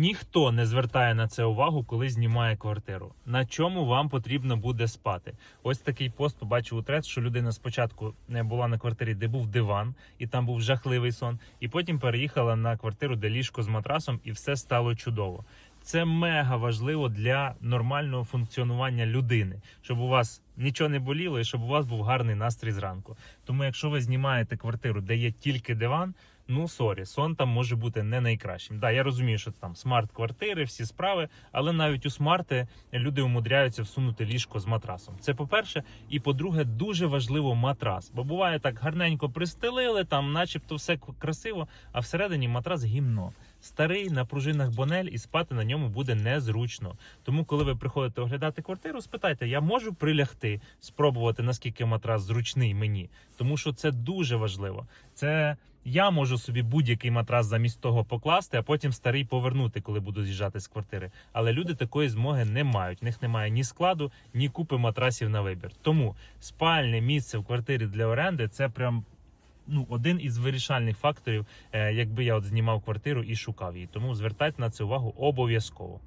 Ніхто не звертає на це увагу, коли знімає квартиру. На чому вам потрібно буде спати? Ось такий пост побачив у трец, що людина спочатку не була на квартирі, де був диван, і там був жахливий сон, і потім переїхала на квартиру, де ліжко з матрасом, і все стало чудово. Це мега важливо для нормального функціонування людини, щоб у вас нічого не боліло і щоб у вас був гарний настрій зранку. Тому, якщо ви знімаєте квартиру, де є тільки диван, ну сорі, сон там може бути не найкращим. Да, я розумію, що там смарт-квартири, всі справи, але навіть у смарти люди умудряються всунути ліжко з матрасом. Це по-перше, і по-друге, дуже важливо матрас. Бо буває так гарненько пристелили, там, начебто, все красиво, а всередині матрас гімно. Старий на пружинах бонель і спати на ньому буде незручно. Тому, коли ви приходите оглядати квартиру, спитайте, я можу прилягти, спробувати наскільки матрас зручний мені, тому що це дуже важливо. Це я можу собі будь-який матрас замість того покласти, а потім старий повернути, коли буду з'їжджати з квартири. Але люди такої змоги не мають. В них немає ні складу, ні купи матрасів на вибір. Тому спальне місце в квартирі для оренди це прям. Ну, один із вирішальних факторів, е, якби я от знімав квартиру і шукав її. Тому звертайте на це увагу обов'язково.